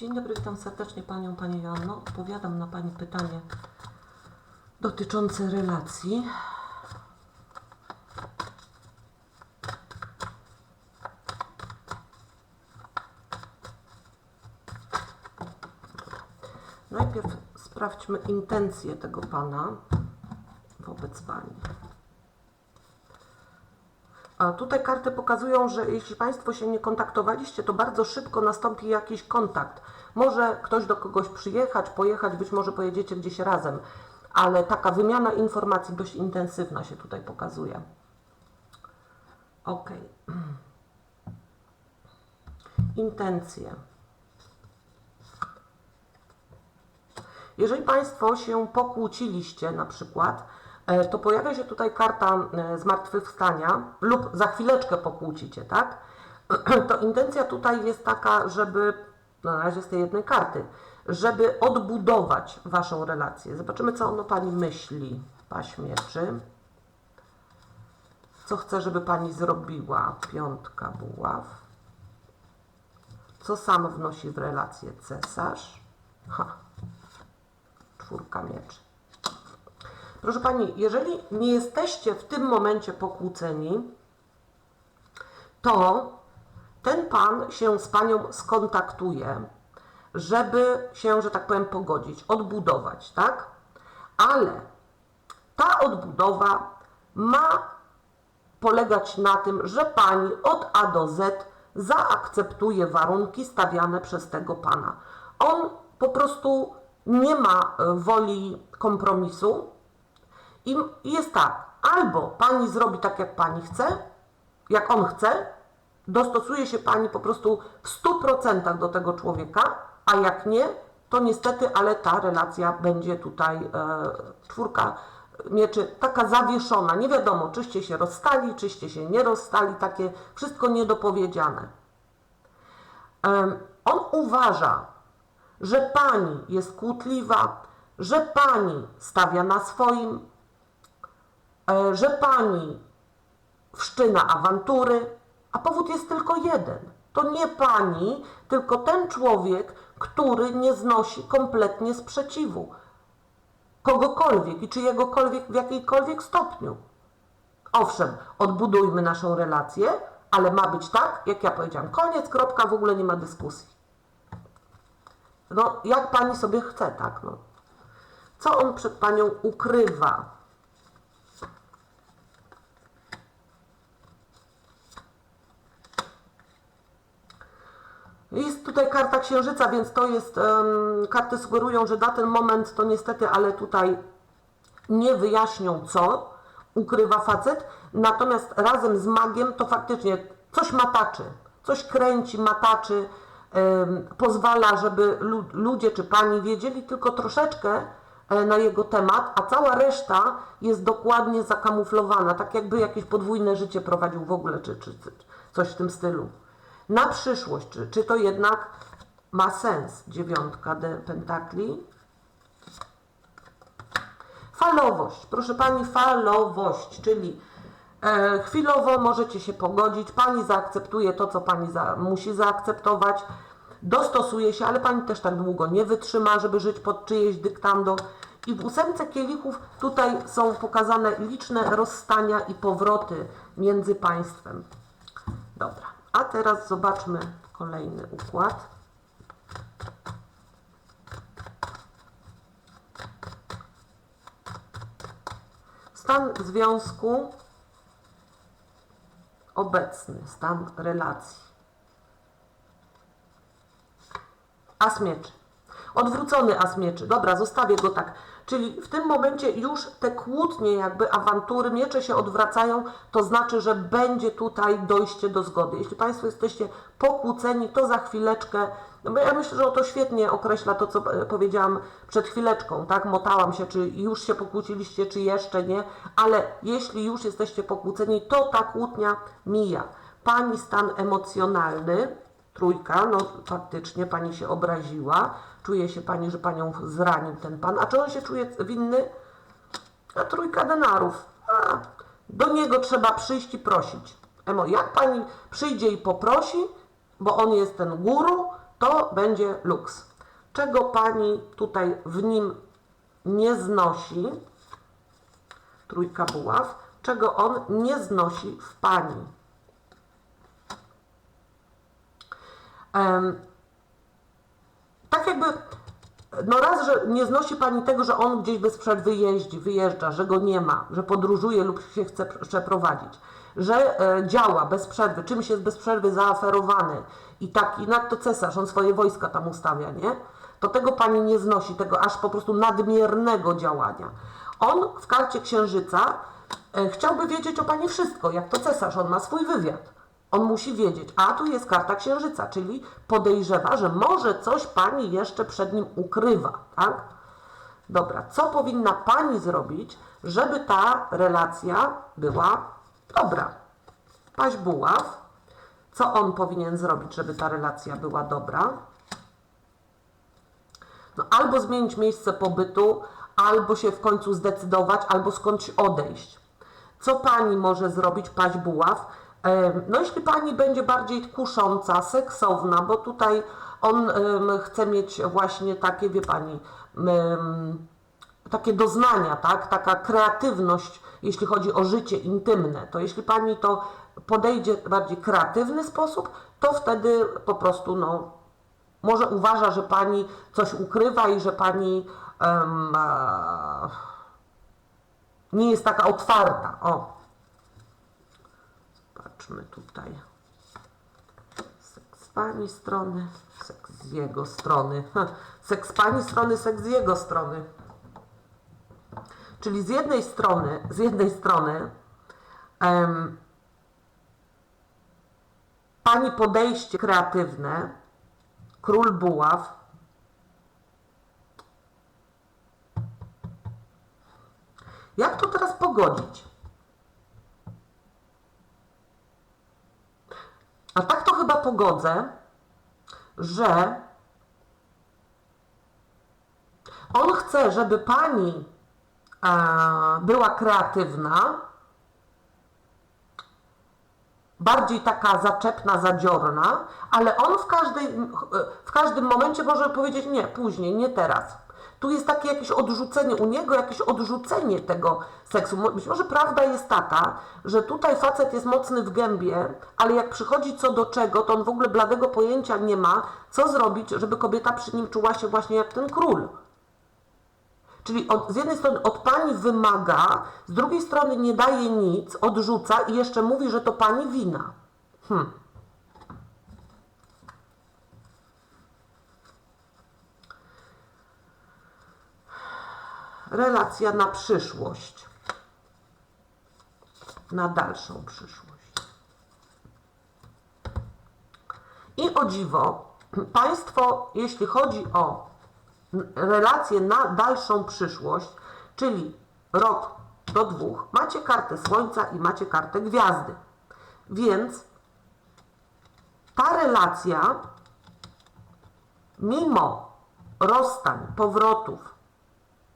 Dzień dobry, witam serdecznie Panią, Pani Joanno. Odpowiadam na Pani pytanie dotyczące relacji. Najpierw sprawdźmy intencje tego Pana wobec Pani. A tutaj karty pokazują, że jeśli Państwo się nie kontaktowaliście, to bardzo szybko nastąpi jakiś kontakt. Może ktoś do kogoś przyjechać, pojechać, być może pojedziecie gdzieś razem, ale taka wymiana informacji dość intensywna się tutaj pokazuje. Ok. Intencje. Jeżeli Państwo się pokłóciliście na przykład, to pojawia się tutaj karta e, zmartwychwstania lub za chwileczkę pokłócicie, tak? To intencja tutaj jest taka, żeby, no na razie z tej jednej karty, żeby odbudować Waszą relację. Zobaczymy, co ono Pani myśli, paź mieczy. Co chce, żeby Pani zrobiła? Piątka buław. Co sam wnosi w relację cesarz? Ha, czwórka mieczy. Proszę Pani, jeżeli nie jesteście w tym momencie pokłóceni, to ten Pan się z Panią skontaktuje, żeby się, że tak powiem, pogodzić, odbudować, tak? Ale ta odbudowa ma polegać na tym, że Pani od A do Z zaakceptuje warunki stawiane przez tego Pana. On po prostu nie ma e, woli kompromisu i jest tak, albo Pani zrobi tak, jak Pani chce, jak On chce, dostosuje się Pani po prostu w 100% do tego człowieka, a jak nie, to niestety, ale ta relacja będzie tutaj e, czwórka mieczy taka zawieszona. Nie wiadomo, czyście się rozstali, czyście się nie rozstali, takie wszystko niedopowiedziane. Em, On uważa, że pani jest kłótliwa, że pani stawia na swoim, e, że pani wszczyna awantury, a powód jest tylko jeden. To nie pani, tylko ten człowiek, który nie znosi kompletnie sprzeciwu kogokolwiek i czyjegokolwiek w jakiejkolwiek stopniu. Owszem, odbudujmy naszą relację, ale ma być tak, jak ja powiedziałam. Koniec, kropka, w ogóle nie ma dyskusji. No, jak pani sobie chce, tak, no. Co on przed panią ukrywa? Jest tutaj karta księżyca, więc to jest, em, karty sugerują, że na ten moment to niestety, ale tutaj nie wyjaśnią co ukrywa facet, natomiast razem z magiem to faktycznie coś mataczy, coś kręci, mataczy, em, pozwala, żeby lu- ludzie czy pani wiedzieli tylko troszeczkę e, na jego temat, a cała reszta jest dokładnie zakamuflowana, tak jakby jakieś podwójne życie prowadził w ogóle, czy, czy, czy coś w tym stylu. Na przyszłość, czy, czy to jednak ma sens? Dziewiątka pentakli. Falowość, proszę Pani, falowość, czyli e, chwilowo możecie się pogodzić, Pani zaakceptuje to, co Pani za, musi zaakceptować, dostosuje się, ale Pani też tak długo nie wytrzyma, żeby żyć pod czyjeś dyktando. I w ósemce kielichów tutaj są pokazane liczne rozstania i powroty między państwem. Dobra, a teraz zobaczmy kolejny układ. Stan związku obecny, stan relacji. As mieczy. Odwrócony as mieczy. Dobra, zostawię go tak. Czyli w tym momencie już te kłótnie, jakby awantury, miecze się odwracają, to znaczy, że będzie tutaj dojście do zgody. Jeśli Państwo jesteście pokłóceni, to za chwileczkę, no ja myślę, że to świetnie określa to, co e, powiedziałam przed chwileczką, tak? Motałam się, czy już się pokłóciliście, czy jeszcze nie, ale jeśli już jesteście pokłóceni, to ta kłótnia mija. Pani stan emocjonalny, trójka, no faktycznie pani się obraziła, czuje się pani, że panią zranił ten pan, a czy on się czuje winny? A trójka denarów. A, do niego trzeba przyjść i prosić. Emo, jak pani przyjdzie i poprosi, bo on jest ten guru, to będzie luks. Czego pani tutaj w nim nie znosi? Trójka buław. Czego on nie znosi w pani? Tak jakby, no raz, że nie znosi Pani tego, że on gdzieś bez przerwy jeździ, wyjeżdża, że go nie ma, że podróżuje lub się chce przeprowadzić, że e, działa bez przerwy, czymś jest bez przerwy zaaferowany i taki, nadto cesarz, on swoje wojska tam ustawia, nie? To tego Pani nie znosi, tego aż po prostu nadmiernego działania. On w karcie księżyca e, chciałby wiedzieć o Pani wszystko, jak to cesarz, on ma swój wywiad. On musi wiedzieć, a tu jest karta księżyca, czyli podejrzewa, że może coś pani jeszcze przed nim ukrywa, tak? Dobra, co powinna pani zrobić, żeby ta relacja była dobra? Paź buław. Co on powinien zrobić, żeby ta relacja była dobra? No, albo zmienić miejsce pobytu, albo się w końcu zdecydować, albo skądś odejść. Co pani może zrobić, paź buław? No jeśli pani będzie bardziej kusząca, seksowna, bo tutaj on chce mieć właśnie takie, wie pani, takie doznania, tak? Taka kreatywność, jeśli chodzi o życie intymne, to jeśli pani to podejdzie w bardziej kreatywny sposób, to wtedy po prostu, no, może uważa, że pani coś ukrywa i że pani um, nie jest taka otwarta. O, Zobaczmy tutaj. Seks pani strony, seks z jego strony. Seks pani strony, seks z jego strony. Czyli z jednej strony, z jednej strony um, pani podejście kreatywne, król buław, jak to teraz pogodzić? A tak to chyba pogodzę, że on chce, żeby pani e, była kreatywna, bardziej taka zaczepna, zadziorna, ale on w, każdej, w każdym momencie może powiedzieć nie, później, nie teraz. Tu jest takie jakieś odrzucenie u niego, jakieś odrzucenie tego seksu. Być może prawda jest taka, że tutaj facet jest mocny w gębie, ale jak przychodzi co do czego, to on w ogóle bladego pojęcia nie ma, co zrobić, żeby kobieta przy nim czuła się właśnie jak ten król. Czyli od, z jednej strony od pani wymaga, z drugiej strony nie daje nic, odrzuca i jeszcze mówi, że to pani wina. Hmm. Relacja na przyszłość, na dalszą przyszłość. I o dziwo, Państwo, jeśli chodzi o relacje na dalszą przyszłość, czyli rok do dwóch, macie kartę Słońca i macie kartę Gwiazdy. Więc ta relacja, mimo rozstań, powrotów,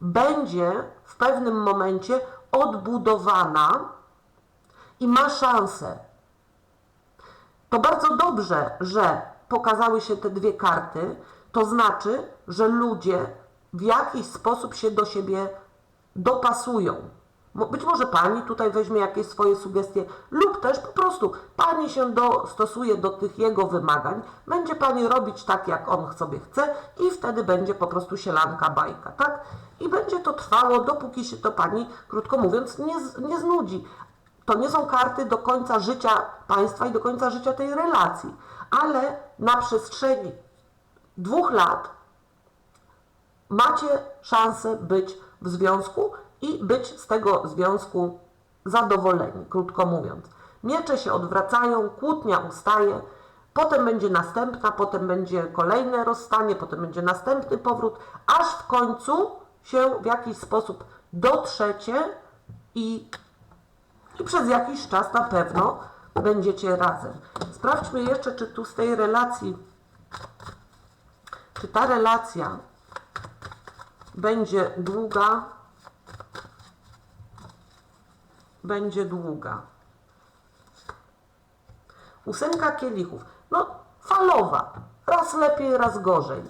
będzie w pewnym momencie odbudowana i ma szansę. To bardzo dobrze, że pokazały się te dwie karty. To znaczy, że ludzie w jakiś sposób się do siebie dopasują. Być może pani tutaj weźmie jakieś swoje sugestie, lub też po prostu pani się dostosuje do tych jego wymagań, będzie pani robić tak, jak on sobie chce, i wtedy będzie po prostu sielanka bajka, tak? I będzie to trwało, dopóki się to pani, krótko mówiąc, nie, nie znudzi. To nie są karty do końca życia państwa i do końca życia tej relacji, ale na przestrzeni dwóch lat macie szansę być w związku i być z tego związku zadowoleni, krótko mówiąc. Miecze się odwracają, kłótnia ustaje, potem będzie następna, potem będzie kolejne rozstanie, potem będzie następny powrót, aż w końcu się w jakiś sposób dotrzecie i, i przez jakiś czas na pewno będziecie razem. Sprawdźmy jeszcze, czy tu z tej relacji, czy ta relacja będzie długa, będzie długa. Ósemka kielichów. No, falowa. raz lepiej, raz gorzej.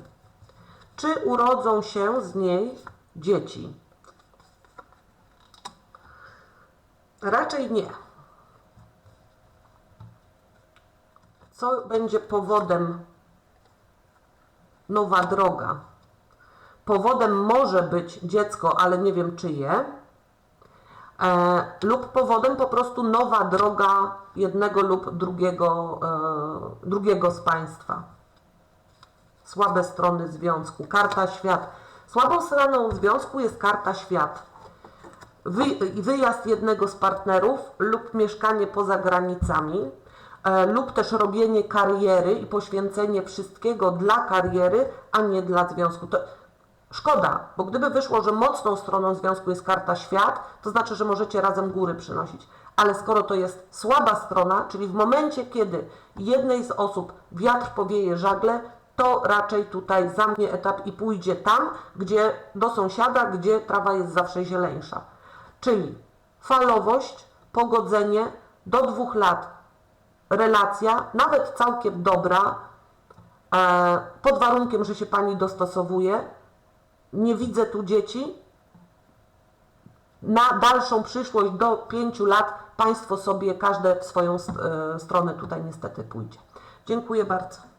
Czy urodzą się z niej dzieci? Raczej nie. Co będzie powodem nowa droga? Powodem może być dziecko, ale nie wiem czyje. E, lub powodem po prostu nowa droga jednego lub drugiego, e, drugiego z państwa. Słabe strony związku. Karta świat. Słabą stroną związku jest karta świat. Wy, wyjazd jednego z partnerów lub mieszkanie poza granicami, e, lub też robienie kariery i poświęcenie wszystkiego dla kariery, a nie dla związku. To szkoda, bo gdyby wyszło, że mocną stroną związku jest karta świat, to znaczy, że możecie razem góry przynosić. Ale skoro to jest słaba strona, czyli w momencie, kiedy jednej z osób wiatr powieje żagle, to raczej tutaj zamknie etap i pójdzie tam, gdzie do sąsiada, gdzie trawa jest zawsze zieleńsza. Czyli falowość, pogodzenie, do dwóch lat relacja, nawet całkiem dobra, e, pod warunkiem, że się pani dostosowuje. Nie widzę tu dzieci. Na dalszą przyszłość do pięciu lat państwo sobie każde w swoją e, stronę tutaj niestety pójdzie. Dziękuję bardzo.